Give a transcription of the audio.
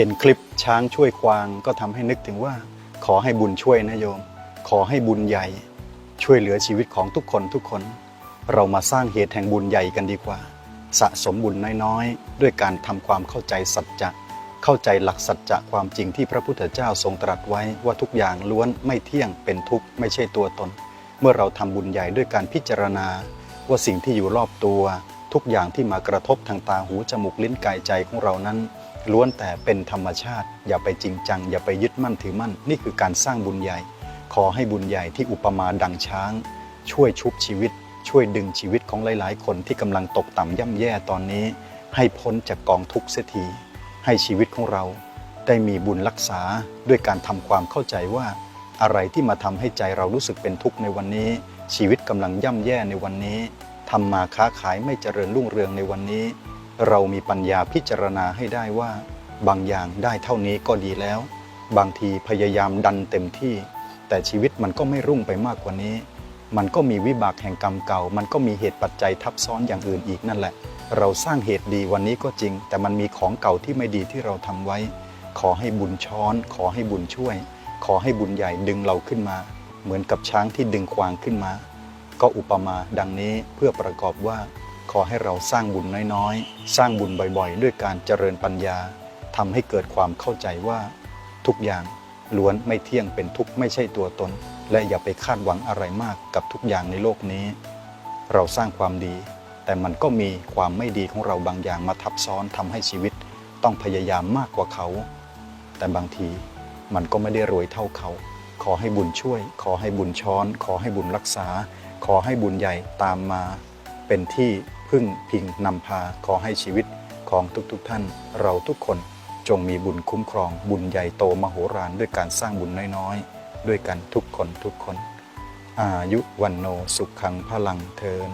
ห็นคลิปช้างช่วยกวางก็ทำให้นึกถึงว่า ขอให้บุญช่วยนะโยม ขอให้บุญใหญ่ ช่วยเหลือชีวิตของทุกคนทุกคน เรามาสร้างเหตุแห่งบุญใหญ่กันดีกว่า สะสมบุญน้อยๆ ด้วยการทำความเข้าใจสัจจะเข้าใจหลักสัจจะความจริงที่พระพุทธเจ้าทรงตรัสไว้ว่าทุกอย่างล้วนไม่เที่ยงเป็นทุกข์ไม่ใช่ตัวตน เมื่อเราทำบุญใหญ่ด้วยการพิจารณา ว่าสิ่งที่อยู่รอบตัว ทุกอย่างที่มากระทบทางตาหูจมูกลิ้นกายใจของเรานั้น ล้วนแต่เป็นธรรมชาติ อย่าไปจริงจัง อย่าไปยึดมั่นถือมั่น นี่คือการสร้างบุญใหญ่ ขอให้บุญใหญ่ที่อุปมาดังช้าง ช่วยชุบชีวิต ช่วยดึงชีวิตของหลาย ๆ คนที่กำลังตกต่ำย่ำแย่ตอนนี้ ให้พ้นจากกองทุกข์เสียทีให้ชีวิตของเราได้มีบุญรักษาด้วยการทำความเข้าใจว่า อะไรที่มาทำให้ใจเรารู้สึกเป็นทุกข์ในวันนี้ ชีวิตกำลังย่ำแย่ในวันนี้ทำมาค้าขายไม่เจริญรุ่งเรืองในวันนี้ เรามีปัญญาพิจารณาให้ได้ว่า บางอย่างได้เท่านี้ก็ดีแล้ว บางทีพยายามดันเต็มที่ แต่ชีวิตมันก็ไม่รุ่งไปมากกว่านี้ มันก็มีวิบากแห่งกรรมเก่า มันก็มีเหตุปัจจัยทับซ้อนอย่างอื่นอีกนั่นแหละ เราสร้างเหตุดีวันนี้ก็จริง แต่มันมีของเก่าที่ไม่ดีที่เราทำไว้ ขอให้บุญช้อน ขอให้บุญช่วย ขอให้บุญใหญ่ดึงเราขึ้นมา เหมือนกับช้างที่ดึงควางขึ้นมา ก็อุปมาดังนี้เพื่อประกอบว่า ขอให้เราสร้างบุญน้อยๆ สร้างบุญบ่อยๆ ด้วยการเจริญปัญญาทำให้เกิดความเข้าใจว่า ทุกอย่างล้วนไม่เที่ยงเป็นทุกข์ไม่ใช่ตัวตน และอย่าไปคาดหวังอะไรมากกับทุกอย่างในโลกนี้ เราสร้างความดี แต่มันก็มีความไม่ดีของเราบางอย่างมาทับซ้อนทำให้ชีวิต ต้องพยายามมากกว่าเขา แต่บางทีมันก็ไม่ได้รวยเท่าเขา ขอให้บุญช่วย ขอให้บุญช้อน ขอให้บุญรักษา ขอให้บุญใหญ่ตามมาเป็นที่ พึ่งพิงนำพาขอให้ชีวิตของทุกๆทท่าน เราทุกคนจงมีบุญคุ้มครอง บุญใหญ่โตมโหฬารด้วยการสร้างบุญน้อยๆ ด้วยกันทุกคนทุกคน อายุวันโนสุขขังพลังเทิน